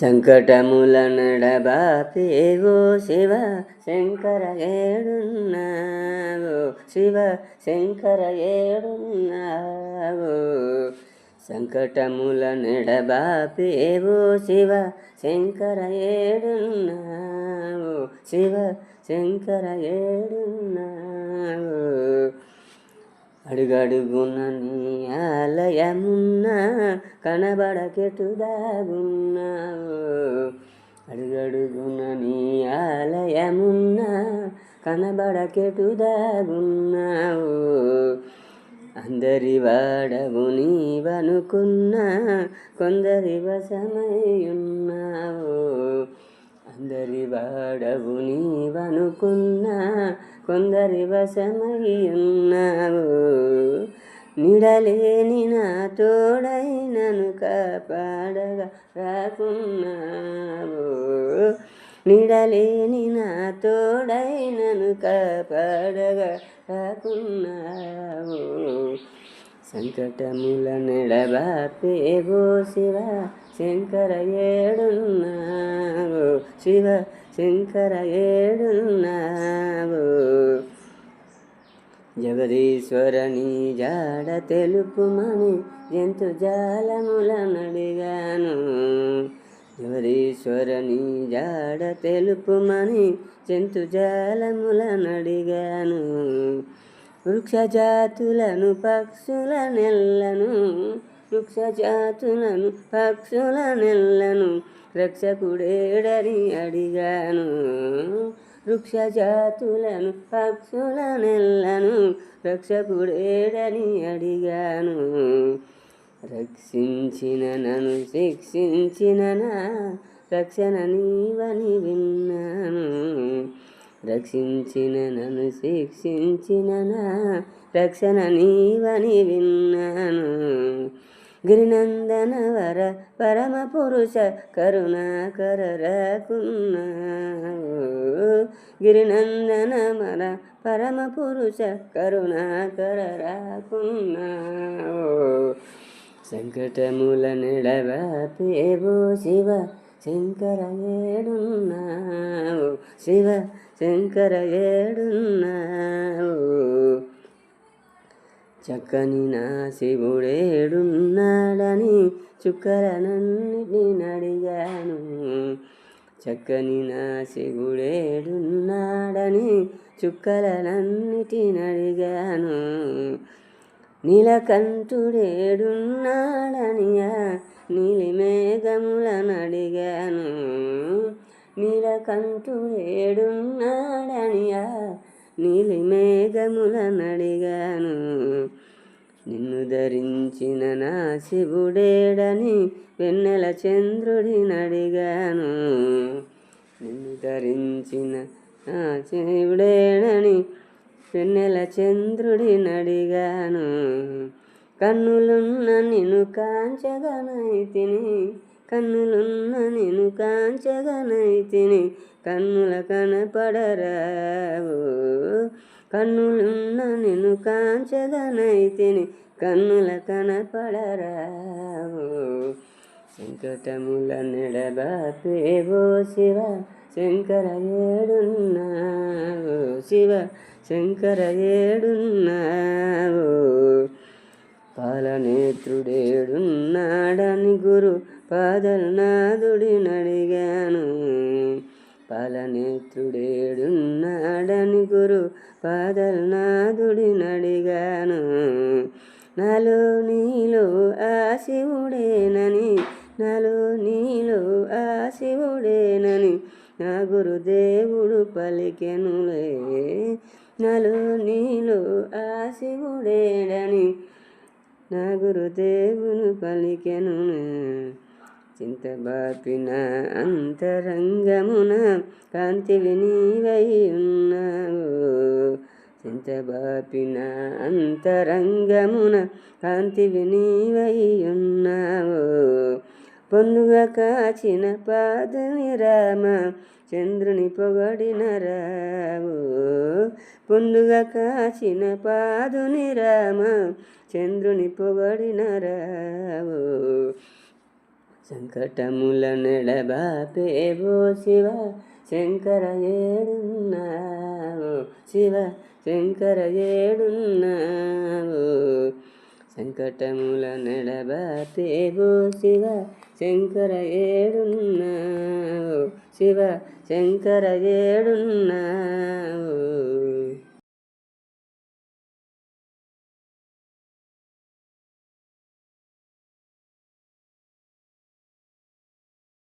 సంకటముల నడబాపేవో శివ శంకర ఏడున్నావో. శివ శంకర ఏడున్నావో. సంకటముల నడబాపేవో శివ శంకర ఏడున్నావో. శివ శంకర ఏడున్నావో. అడుగడుగున నీ ఆలయమున్న కనబడకెటుదాగున్నావు అడుగడుగున నీ ఆలయమున్న కనబడకెటు దాగున్నావు అందరి వాడవు నీవనుకున్నా కొందరి వశమై ఉన్నావు అందరి వాడవు నీవనుకున్నా కొందరి వశమై ఉన్నావు నిడలేని నా తోడైనను కాపాడగా రాకున్నావు. నిడలేని నా తోడైనను కాపాడగా రాకున్నావు. సంకటముల నెడబాపేవో శివ శంకర ఏడున్నావు. శివ శంకర ఏడున్నావు. జగదీశ్వరని జాడ తెలుపుమని జంతు జాలములనడిగాను జగదీశ్వరని జాడ తెలుపుమని జంతు జాలములనడిగాను వృక్షజాతులను పక్షుల నెల్లను వృక్షజాతులను పక్షుల నెల్లను రక్షకుడేడని అడిగాను. వృక్షజాతులను పక్షుల నెల్లను రక్షకుడేడని అడిగాను. రక్షించిన నన్ను శిక్షించిన రక్షణ నీవని రక్షించిన నన్ను శిక్షించిన నా రక్షణ నీవని విన్నాను. గిరినందన వర పరమ పురుష కరుణాకర రాకున్నావు. గిరినందన వర పరమ పురుష కరుణాకర రాకున్నావు. సంకటముల నిడబాపేవో శివ శంకర ఏడున్నావు. శివ శంకర ఏడున్నావు. చక్కని నా శివుడేడున్నాడని చుక్కలనన్నిటిని అడిగాను చక్కని నా శివుడేడున్నాడని చుక్కలనన్నిటిని అడిగాను నీలకంఠుడేడున్నాడనియా నీలి మేఘములను అడిగాను నీలకంఠుడేడున్నాడనియా నీలి మేఘముల నడిగాను. నిన్ను ధరించిన నా శివుడేడని వెన్నెల చంద్రుడి నడిగాను. నిన్ను ధరించిన నా శివుడేడని వెన్నెల చంద్రుడి నడిగాను. కన్నులున్న నిన్ను కాంచగనైతిని కన్నులున్న నేను కాంచగనైతిని కన్నుల కనపడరావు కన్నులున్న నేను కాంచగనైతిని కన్నుల కనపడరావు సంకటముల నెడబాపేవో శివ శంకర ఏడున్నావు శివ శంకర ఏడున్నావు పాలనేత్రుడేడున్నాడని గురు పాదలనాథుడిని అడిగాను పాలనేత్రుడేడున్నాడని గురు పాదల్ నాదుడి నడిగాను. నాలో నీలో ఆ శివుడేనని నాలో నీలో ఆ శివుడేనని నా గురుదేవుడు పలికెనులే. నాలో నీలో ఆ శివుడేడని నా గురుదేవును పలికెను చింతబాపిన అంతరంగమున కాంతి నీవై ఉన్నావు. చింతబాపిన అంతరంగమున కాంతి నీవై ఉన్నావు. పొందుగా కాచిన పాదని రామ చంద్రుని పొగడిన రావు పొందుగా కాచిన పాదుని రామ చంద్రుని పొగడిన రావు సంకటముల నెడబాపేవో శివ శంకర ఏడున్నావు. శివ శంకర ఏడున్నావు. సంకటముల నెడబాపేవో శివ శంకర ఏడున్నావు. శివ శంకర ఏడున్నావు.